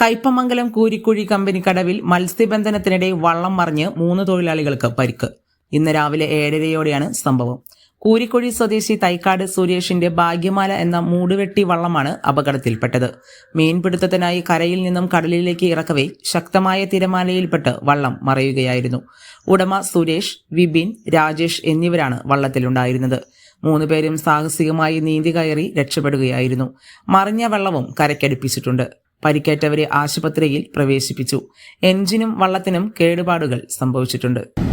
Kaipamangalam Koorikkuzhi company കടവിൽ മത്സ്യബന്ധനത്തിനിടെ വള്ളം മറിഞ്ഞ് മൂന്ന് തൊഴിലാളികൾക്ക് പരിക്ക്. ഇന്ന് രാവിലെ ഏഴരയോടെയാണ് സംഭവം. കൂരിക്കുഴി സ്വദേശി തൈക്കാട് സുരേഷിന്റെ ഭാഗ്യമാല എന്ന മൂടുവെട്ടി വള്ളമാണ് അപകടത്തിൽപ്പെട്ടത്. മീൻപിടുത്തത്തിനായി കരയിൽ നിന്നും കടലിലേക്ക് ഇറക്കവേ ശക്തമായ തിരമാലയിൽപ്പെട്ട് വള്ളം മറയുകയായിരുന്നു. ഉടമ സുരേഷ് വിപിൻ രാജേഷ് എന്നിവരാണ് വള്ളത്തിലുണ്ടായിരുന്നത്. മൂന്നുപേരും സാഹസികമായി നീന്തി കയറി രക്ഷപ്പെടുകയായിരുന്നു. മറിഞ്ഞ വെള്ളവും കരയ്ക്കടുപ്പിച്ചിട്ടുണ്ട്. പരിക്കേറ്റവരെ ആശുപത്രിയിൽ പ്രവേശിപ്പിച്ചു. എഞ്ചിനും വള്ളത്തിനും കേടുപാടുകൾ സംഭവിച്ചിട്ടുണ്ട്.